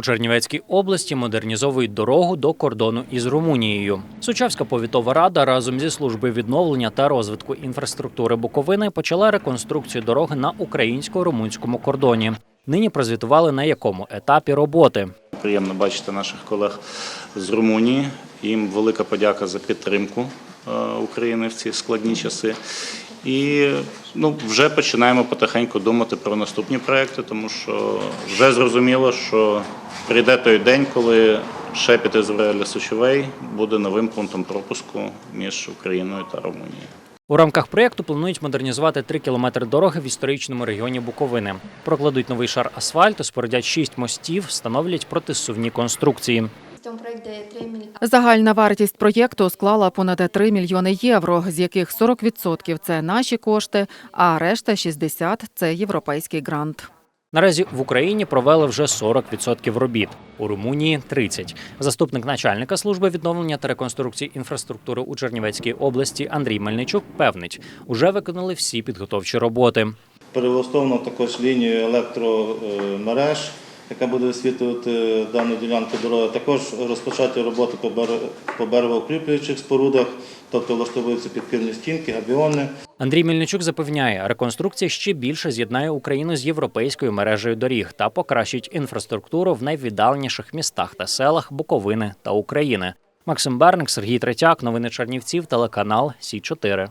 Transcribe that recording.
У Чернівецькій області модернізовують дорогу до кордону із Румунією. Сучавська повітова рада разом зі службою відновлення та розвитку інфраструктури Буковини почала реконструкцію дороги на українсько-румунському кордоні. Нині прозвітували на якому етапі роботи. Приємно бачити наших колег з Румунії. Їм велика подяка за підтримку е, України в ці складні часи. І ну, вже починаємо потихеньку думати про наступні проекти, тому що вже зрозуміло, що прийде той день, коли шепіт Ізраїля Сочовей буде новим пунктом пропуску між Україною та Румунією. У рамках проєкту планують модернізувати три кілометри дороги в історичному регіоні Буковини. Прокладуть новий шар асфальту, спорядять шість мостів, встановлять протисувні конструкції. Це проект дає 3 мільйони. Загальна вартість проєкту склала понад 3 мільйони євро, з яких 40% – це наші кошти, а решта 60% – це європейський грант. Наразі в Україні провели вже 40% робіт, у Румунії 30%. Заступник начальника служби відновлення та реконструкції інфраструктури у Чернівецькій області Андрій Мельничук певнить, уже виконали всі підготовчі роботи. Перелаштовано також лінію електромереж, яка буде освітлювати дану ділянку дороги. Також розпочаті роботи по бере- по берегоукріплюючих спорудах, тобто влаштовуються підпірні стінки, авіони. Андрій Мельничук запевняє, реконструкція ще більше з'єднає Україну з європейською мережею доріг та покращить інфраструктуру в найвіддаленіших містах та селах Буковини та України. Максим Берник, Сергій Третяк, новини Чернівців, телеканал Сі 4